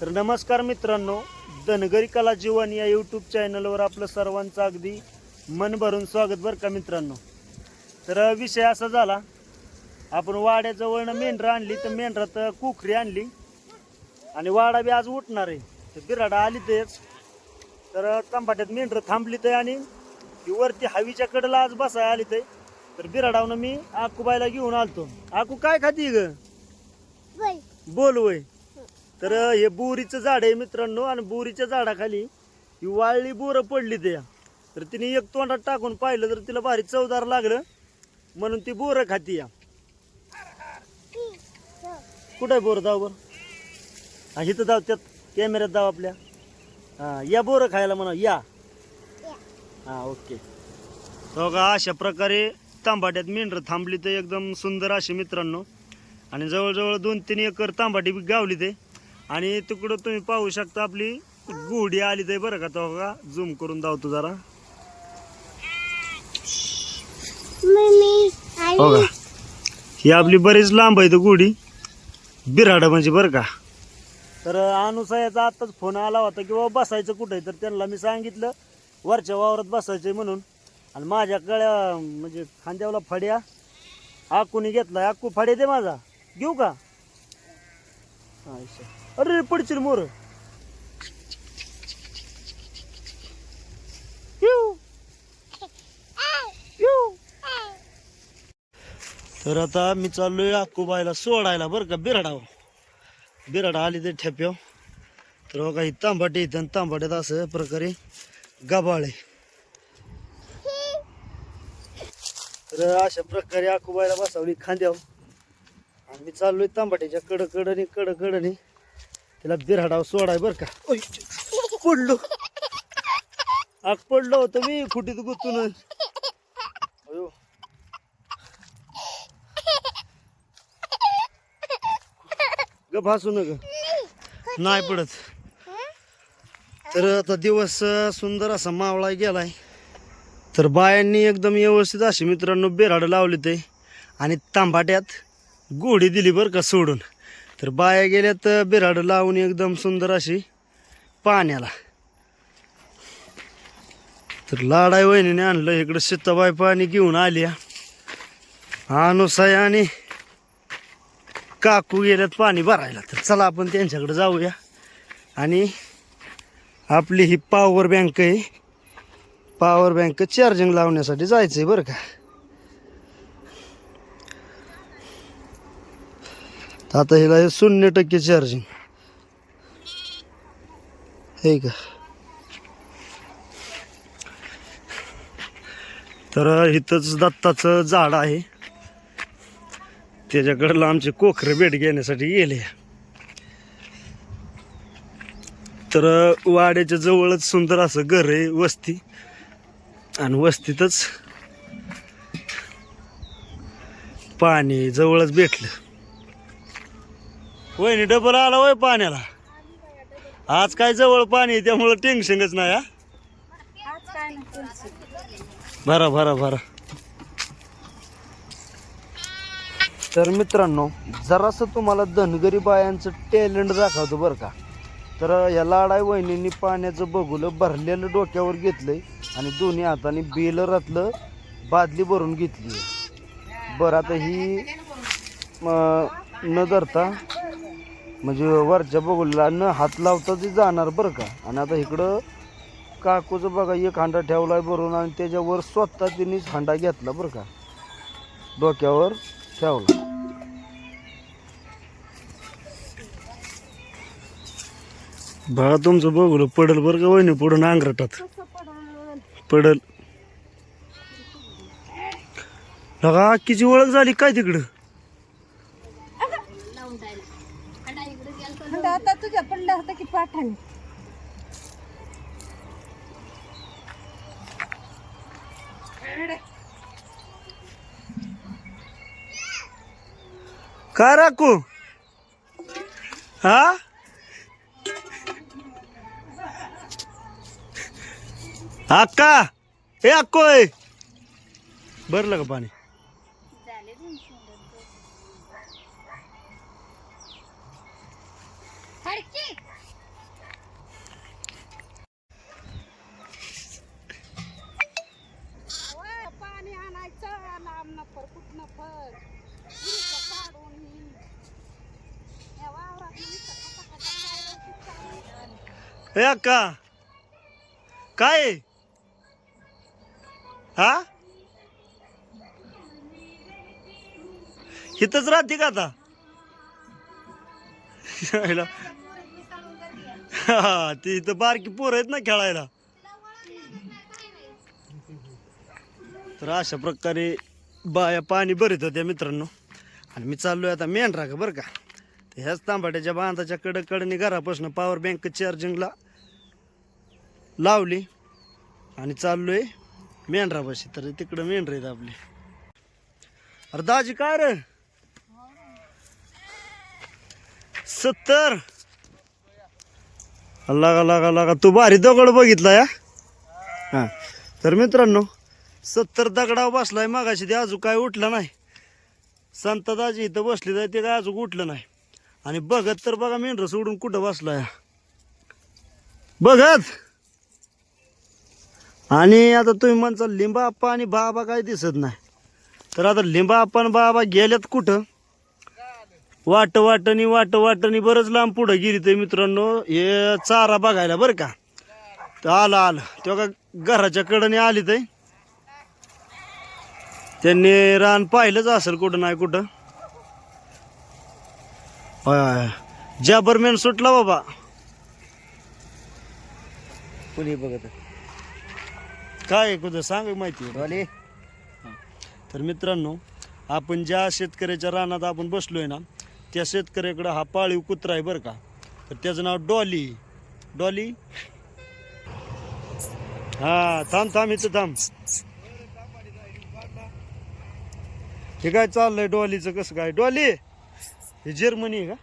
तर नमस्कार मित्रांनो धनगरी कला जीवन या यूट्यूब चॅनलवर आपलं सर्वांचं अगदी मन भरून स्वागत बरं का मित्रांनो. तर विषय असा झाला आपण वाड्याजवळनं मेंढरं आणली तर मेंढरात कुखरी आणली आणि वाडा बी आज उठणार आहे. तर बिराडा आली तेच. तर तंबाट्यात मेंढरं थांबली ते आणि ती वरती हवीच्या कडेला आज बसाय आली ते तर बिराडावनं मी आकूबाईला घेऊन आलतो. आकू काय खाती ग? बोल वय. तर हे बोरीचं झाड आहे मित्रांनो आणि बोरीच्या झाडाखाली ही वाळली बोरं पडली त्या. तर तिने एक तोंडात टाकून पाहिलं तर तिला भारी चवदार लागलं म्हणून ती बोरं खाती या. कुठं आहे बोरं दाव बरं? हा इथं दाव त्यात कॅमेऱ्यात दाव आपल्या. हा या बोरं खायला म्हणा या. हा ओके. हो का अशा प्रकारे तांबाट्यात मेंढरं थांबली तर एकदम सुंदर असे मित्रांनो. आणि जवळजवळ दोन तीन एकर तांबाटी बी गावली ते. आणि तिकडं तुम्ही पाहू शकता आपली गुढी आली ते बरं का तो का झूम करून धावतो जरा. हो का? ही आपली बरीच लांब आहे तो गुढी. बिराड म्हणजे बरं का. तर अनुसायाचा आताच फोन आला होता की बाबा बसायचं कुठे तर त्यांना मी सांगितलं वरच्या वावरात बसायचंय म्हणून. आणि माझ्या गळ्या म्हणजे खांद्यावला फड्या. आकूने घेतला आकू फडे दे माझा. घेऊ का? इशा. अरे पडशील मोर. तर आता मी चाललोय आकूबाईला सोडायला बरं का बिराडावर. बिराडा आली ते ठेप्याव तर बघा ही तांबाटी इथं आणि तांबाट्यात असं प्रकारे गबाळे. तर अशा प्रकारे आकूबाईला बसावली खांद्याव आणि मी चाललोय तांबाट्याच्या कड कडकडणी. तिला बिराडाव सोडाय बर का. पडलो. आग पडलो होतो मी खुटीत गुतून. ग भासू नका नाही पडत. तर आता दिवस सुंदर असा मावळा गेलाय. तर बायांनी एकदम व्यवस्थित अशी मित्रांनो बेराड लावले ते आणि तांबाट्यात गोडी दिली बरं का सोडून. तर बाया गेल्यात बिराड लावून एकदम सुंदर अशी पाण्याला. तर लाडाई वहिनीने आणलं इकडं सीताबाई पाणी घेऊन आली अनुसाई आणि काकू गेल्यात पाणी भरायला. तर चला आपण त्यांच्याकडे जाऊया. आणि आपली ही पॉवर बँक आहे. पॉवर बँक चार्जिंग लावण्यासाठी जायचं आहे बरं का? आता हिला हे शून्य टक्के चार्जिंग हे का? तर इथंच दत्ताचं झाड आहे. त्याच्याकडलं आमचे कोखरे भेट घेण्यासाठी गेले. तर वाड्याच्या जवळच सुंदर असं घर आहे वस्ती. आणि वस्तीतच पाणी जवळच भेटलं. वहिनी डबल आला वय पाण्याला. आज काय जवळ पाणी आहे, त्यामुळं टेन्शनच नाही हा? भरा भरा भरा. तर मित्रांनो जरासं तुम्हाला धनगरी बायांचं टॅलेंट दाखवतो बरं का. तर या लाडाई वहिनींनी पाण्याचं बघुलं भरलेलं डोक्यावर घेतलंय आणि दोन्ही हाताने बेलरातलं बादली भरून घेतली बरं आता ही म, न धरता म्हणजे वरच्या बगुलला न हात लावता ती जाणार बरं का? आणि आता इकडं काकूचं बघा एक हांडा आहे भरून आणि त्याच्यावर स्वतः तिनेच हांडा घेतला बरं का? डोक्यावर ठेवला. बघा तुमचं बघू पडल बरं का वहिनी? पुढून आंगरटात पडल. बघा अक्कीची ओळख झाली काय तिकडं? तुझ्या होता होतं की पाठाने? काय राखू हा? अक्का हे अक्को आहे भरलं का पाणी? अक्का काय? हा? इथंच राहते का आता? हा ती इथं बारकी पोर आहेत ना खेळायला. तर अशा प्रकारे बाया पाणी भरत होत्या मित्रांनो. आणि मी चाललो आहे आता मेंढरा का बरं का. तर ह्याच तांबाट्याच्या बांधाच्या कडकडनी घरापासून पॉवर बँक चार्जिंगला लावली. आणि चाललो आहे मेंढरापाशी तर तिकडं मेंढर आहेत आपले. अरे दाजी काय रे? सत्तर. लागा लागा लागा. तू भारी दगड बघितला या. हा. तर मित्रांनो सत्तर दगडावर बसलाय मागाशी ते अजून काय उठलं नाही. संतदाजी इथं बसली जाय ते काय अजून उठलं नाही. आणि बघत तर बघा मेंढर सोडून कुठं बसलाय. बघत. आणि आता तुम्ही म्हणता लिंबा आप्पा आणि बाबा काय दिसत नाही. तर आता लिंबा आप्पा आणि बाबा गेल्यात कुठं? वाट वाटणी वाट वाटणी बरंच लांब पुढं गेली तर मित्रांनो. हे चारा बघायला बरं का? तर आलं आलं. तेव्हा का घराच्या कडने आली ते. त्यांनी रान पाहिलंच असेल कुठं नाही कुठं. जॅबरमॅन सुटला बाबा. कोणी बघत? काय कुठं? सांग माहिती. वाले तर मित्रांनो आपण ज्या शेतकऱ्याच्या रानात आपण बसलोय ना त्या शेतकऱ्याकडं हा पाळीव कुत्रा आहे बरं का. तर त्याचं नाव डॉली. डॉली? हा थांब थांब इथं थांब. हे काय चाललंय डॉलीचं कसं काय? डॉली हे जर्मनी आहे का?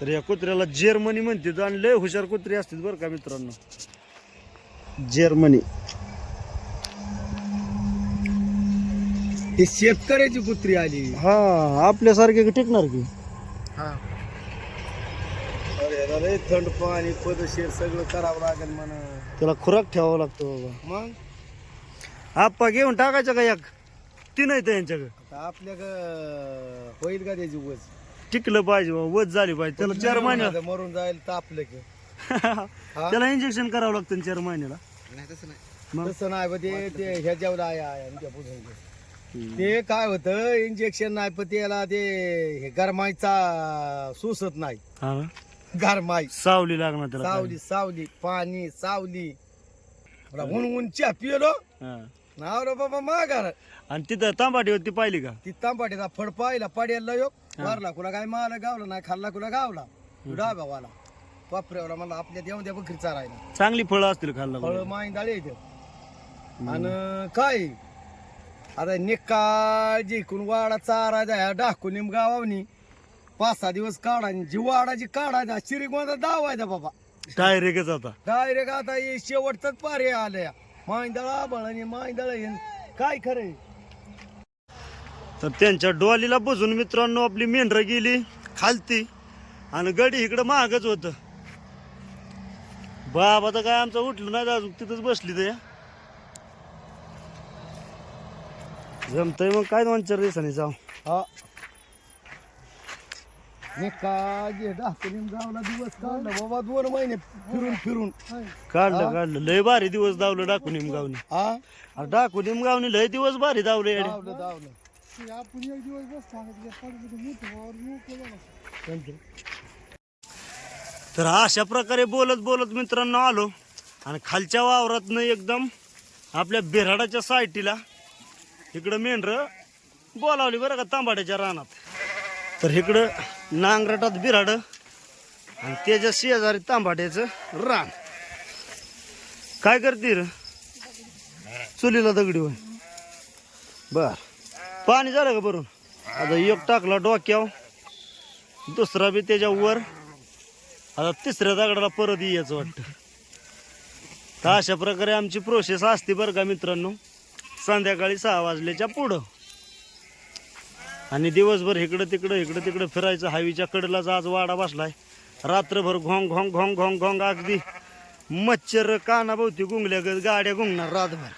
तर या कुत्र्याला जर्मनी म्हणतात आणि लय हुशार कुत्री असतात बरं का मित्रांनो. जर्मनी. ही शेतकऱ्याची कुत्री आली. हा आपल्यासारखे टिकणार की? अरे याला लय थंड पाणी पदशीर सगळं करावं लागेल म्हणा. त्याला खुराक ठेवावा लागतो बाबा. मग? आप्पा घेऊन टाकायचं का एक? ती नाही त्यांच्याकडे आता आपल्या ग- होईल का त्याची वज? टिकलं पाहिजे बाबा वज झाली पाहिजे. त्याला चार महिने आता मरून जाईल तापलं की. त्याला इंजेक्शन करावं लागतं चार महिन्याला मग? तसं नाही बा ते ते ह्या जेवला आहे आहे आमच्या पुढे. ते काय होतं इंजेक्शन नाही पण त्याला ते हे गरमाईचा सुसत नाही. हा ना? गरमाई. सावली लागणार त्याला सावली सावली पाणी सावली. ऊन ऊन चहा पिलो हा. नाव रे बाबा माघार आणि तिथं तांबाटी होती पाहिली का? ती तांबाटीचा फड पाहिला पड्याला योग मारला कुला काय मारला गावला नाही खाल्ला कुला गावला. डाब्यावाला पापऱ्यावाला मला आपल्या देऊन द्या बकरी चारायला चांगली फळं असतील खाल्ला फळ माई डाळे येते आणि काय? आता निका जिकून वाडा चारायचा डाकून निम गावानी पाच सहा दिवस काढायची जी वाडाची काढायचा चिरीगोंदा दावायचा बाबा. डायरेक्टच आता. डायरेक्ट आता हे शेवटचाच पारे आल्या. मांदळा बळणी मांदळ येईन काय खरंय? तर त्यांच्या डोलीला बसून मित्रांनो आपली मेंढरं गेली खालती. आणि गडी इकडं महागच होत. बाबा तर काय आमचं उठलं नाही अजून तिथंच बसली ते. जमतंय मग काय दोन चार दिवसांनी जाऊ. हा. निका जे डाकून गावला दिवस काढला बाबा दोन महिने फिरून फिरून. काढलं काढलं. लय भारी दिवस दावलं डाकून गावनी. हा? अरे लय दिवस भारी. धावलं धावलं तर अशा प्रकारे बोलत बोलत मित्रांनो आलो. आणि खालच्या वावरातनं एकदम आपल्या बिराडाच्या साईटीला इकडं मेंढर बोलावली बरं का तांबाड्याच्या रानात. तर इकडं नांगरटात बिराड आणि त्याच्या शेजारी तांबाट्याचं रान. काय करते र? चुलीला दगडी होय. बर. पाणी झालं का भरून? आता एक टाकला डोक्यावर दुसरा बी त्याच्या वर. आता तिसऱ्या दगडाला परत यायचं वाटतं. तर अशा प्रकारे आमची प्रोसेस असते बरं का मित्रांनो. संध्याकाळी सहा वाजल्याच्या पुढं. आणि दिवसभर इकडं तिकडं इकडं तिकडं फिरायचं. हवीच्या कडेलाच आज वाडा बसलाय. रात्रभर घोंग घोंग घोंग घोंग घोंग अगदी मच्छर कानाभोवती गुंगल्या ग- गाड्या गुंगणार रातभर.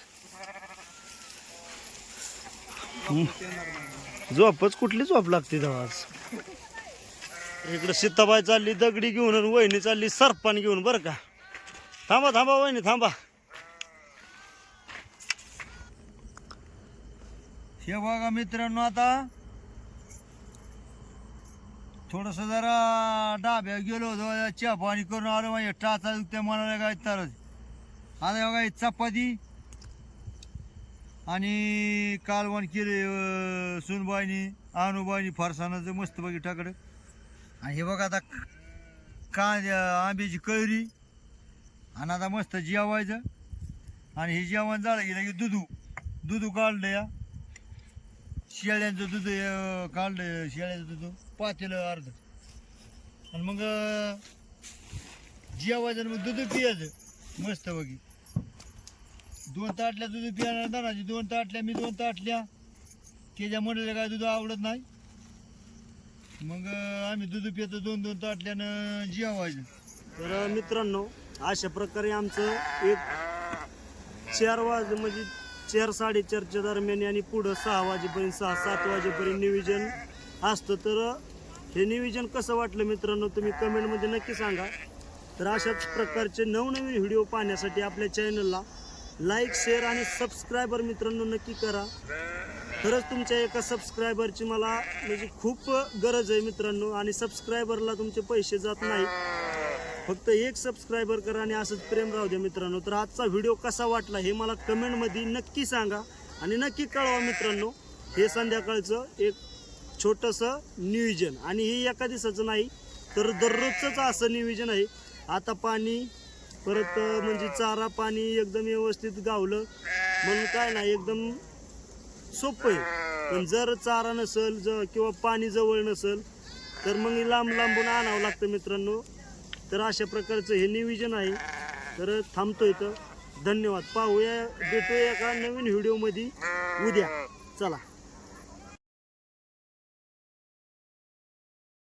झोपच कुठली झोप लागते आज? इकडं सीताबाई चालली दगडी घेऊन आणि वहिनी चालली सरपान घेऊन बरं का. थांबा थांबा वहिनी थांबा. हे बघा मित्रांनो आता थोडस जरा डाब्या गेलो होतो चहा पाणी करून आलो माझ्या टाचा दुखते मनाला काय तरच. आता बघा चपाती आणि कालवण केले सुनबाईनी अनुबाईनी फरसाणाचं मस्त बघी टाकडं आणि हे बघा आता कांद्या आंब्याची कैरी आणि आता मस्त जेवायचं. आणि हे जेवण झालं की लगेच दुधू दुधू काढलं या. शेळ्यांचं दूध अं, काढलं शेळ्याचं दूध पातेलं अर्ध. आणि मग अं, जेवायचं आणि मग दूध पियायचं. मस्त बघी दोन ताटल्या दूध पिणार दानाची दोन ताटल्या मी दोन ताटल्या. त्याच्या म्हणले काय दूध आवडत नाही. मग अं, आम्ही दूध पितो दोन दोन ताटल्यानं जेवायचं. तर मित्रांनो अशा प्रकारे आमचं एक चार वाज म्हणजे चार साडेचारच्या दरम्यान आणि पुढं सहा वाजेपर्यंत सहा सात वाजेपर्यंत नियोजन असतं. तर हे नियोजन कसं वाटलं मित्रांनो तुम्ही कमेंटमध्ये नक्की सांगा. तर अशाच प्रकारचे नवनवीन व्हिडिओ पाहण्यासाठी आपल्या चॅनलला लाईक शेअर आणि सबस्क्रायबर मित्रांनो नक्की करा. खरंच तुमच्या एका सबस्क्रायबरची मला म्हणजे खूप गरज आहे मित्रांनो. आणि सबस्क्रायबरला तुमचे पैसे जात नाही. फक्त एक सबस्क्रायबर करा आणि असंच प्रेम राहू द्या मित्रांनो. तर आजचा व्हिडिओ कसा वाटला हे मला कमेंटमध्ये नक्की सांगा. आणि नक्की कळवा मित्रांनो हे संध्याकाळचं एक छोटंसं नियोजन. आणि हे एका दिवसाचं नाही तर दररोजचंच असं नियोजन आहे. आता पाणी परत म्हणजे चारा पाणी एकदम व्यवस्थित गावलं. म्हणून काय नाही एकदम सोपं आहे. पण जर चारा नसेल ज किंवा पाणी जवळ नसेल तर मग लांब लांबून आणावं लागतं मित्रांनो. तर अशा प्रकारचं हे नियोजन आहे. तर थांबतो तर धन्यवाद. पाहूया भेटूया एका नवीन व्हिडिओमध्ये. उद्या. चला.